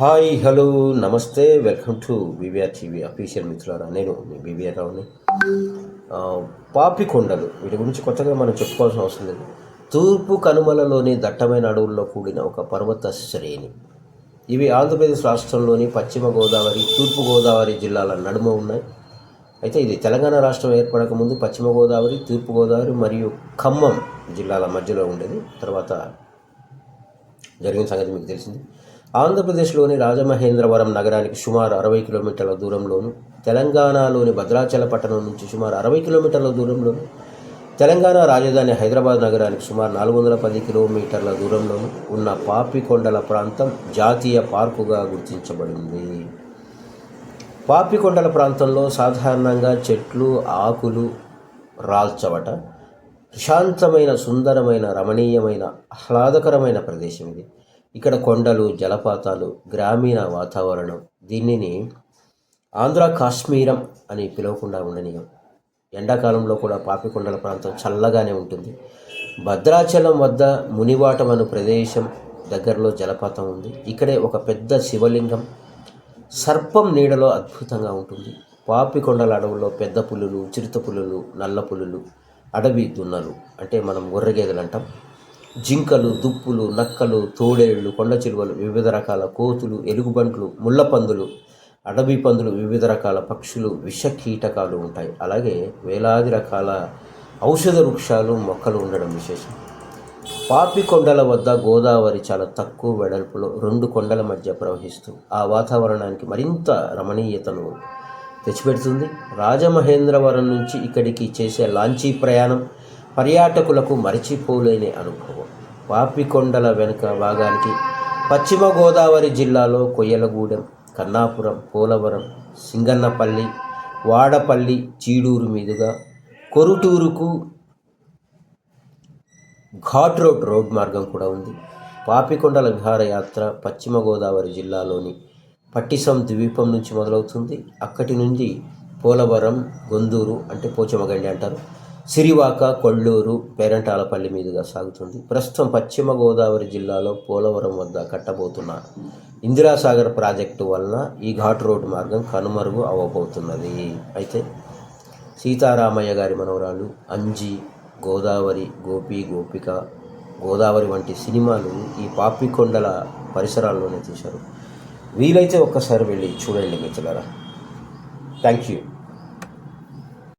Hi hello నమస్తే welcome to BBR TV official మిత్రులారా. నేను మీ బీబీఆర్ రావుని. పాపికొండలు వీటి గురించి కొత్తగా మనం చెప్పుకోవాల్సిన అవసరం లేదు. తూర్పు కనుమలలోని దట్టమైన అడవుల్లో కూడిన ఒక పర్వత శ్రేణి. ఇవి ఆంధ్రప్రదేశ్ రాష్ట్రంలోని పశ్చిమ గోదావరి తూర్పు గోదావరి జిల్లాల నడుమ ఉన్నాయి. అయితే ఇది తెలంగాణ రాష్ట్రం ఏర్పడక ముందు పశ్చిమ గోదావరి తూర్పు గోదావరి మరియు ఖమ్మం జిల్లాల మధ్యలో ఉండేది. తర్వాత జరిగిన సంగతి మీకు తెలిసింది. ఆంధ్రప్రదేశ్లోని రాజమహేంద్రవరం నగరానికి సుమారు అరవై కిలోమీటర్ల దూరంలోను తెలంగాణలోని భద్రాచల పట్టణం నుంచి సుమారు అరవై కిలోమీటర్ల దూరంలోను తెలంగాణ రాజధాని హైదరాబాద్ నగరానికి సుమారు నాలుగు వందల పది కిలోమీటర్ల దూరంలోను ఉన్న పాపికొండల ప్రాంతం జాతీయ పార్కుగా గుర్తించబడింది. పాపికొండల ప్రాంతంలో సాధారణంగా చెట్లు ఆకులు రాల్చవట. ప్రశాంతమైన సుందరమైన రమణీయమైన ఆహ్లాదకరమైన ప్రదేశం ఇది. ఇక్కడ కొండలు జలపాతాలు గ్రామీణ వాతావరణం దీనిని ఆంధ్ర కాశ్మీరం అని పిలవకుండా ఉండనీయం. ఎండాకాలంలో కూడా పాపికొండల ప్రాంతం చల్లగానే ఉంటుంది. భద్రాచలం వద్ద మునివాటం అను ప్రదేశం దగ్గరలో జలపాతం ఉంది. ఇక్కడే ఒక పెద్ద శివలింగం సర్పం నీడలో అద్భుతంగా ఉంటుంది. పాపికొండల అడవుల్లో పెద్ద పులులు చిరుత పులులు నల్ల పులులు అడవి దున్నలు అంటే మనం గొర్రెగేదలు అంటాం. జింకలు దుప్పులు నక్కలు తోడేళ్ళు కొండ చిలువలు వివిధ రకాల కోతులు ఎలుగుబంట్లు ముళ్ళపందులు అడవి పందులు వివిధ రకాల పక్షులు విష కీటకాలు ఉంటాయి. అలాగే వేలాది రకాల ఔషధ వృక్షాలు మొక్కలు ఉండడం విశేషం. పాపి కొండల వద్ద గోదావరి చాలా తక్కువ వెడల్పులో రెండు కొండల మధ్య ప్రవహిస్తూ ఆ వాతావరణానికి మరింత రమణీయతను తెచ్చిపెడుతుంది. రాజమహేంద్రవరం నుంచి ఇక్కడికి చేసే లాంచీ ప్రయాణం పర్యాటకులకు మరిచిపోలేని అనుభవం. పాపికొండల వెనుక భాగానికి పశ్చిమ గోదావరి జిల్లాలో కొయ్యలగూడెం కన్నాపురం పోలవరం సింగన్నపల్లి వాడపల్లి చీడూరు మీదుగా కొరుటూరుకు ఘాట్ రోడ్ రోడ్ మార్గం కూడా ఉంది. పాపికొండల విహారయాత్ర పశ్చిమ గోదావరి జిల్లాలోని పట్టిసం ద్వీపం నుంచి మొదలవుతుంది. అక్కడి నుండి పోలవరం గొందూరు అంటే పోచమగండి అంటారు. సిరివాక కొల్లూరు పేరంటాలపల్లి మీదుగా సాగుతుంది. ప్రస్తుతం పశ్చిమ గోదావరి జిల్లాలో పోలవరం వద్ద కట్టబోతున్న ఇందిరాసాగర్ ప్రాజెక్టు వలన ఈ ఘాట్ రోడ్డు మార్గం కనుమరుగు అవ్వబోతున్నది. అయితే సీతారామయ్య గారి మనవరాలు అంజి గోదావరి గోపి గోపిక గోదావరి వంటి సినిమాలు ఈ పాపికొండల పరిసరాల్లోనే తీశారు. వీలైతే ఒక్కసారి వెళ్ళి చూడండి మిత్రులరా. Thank you.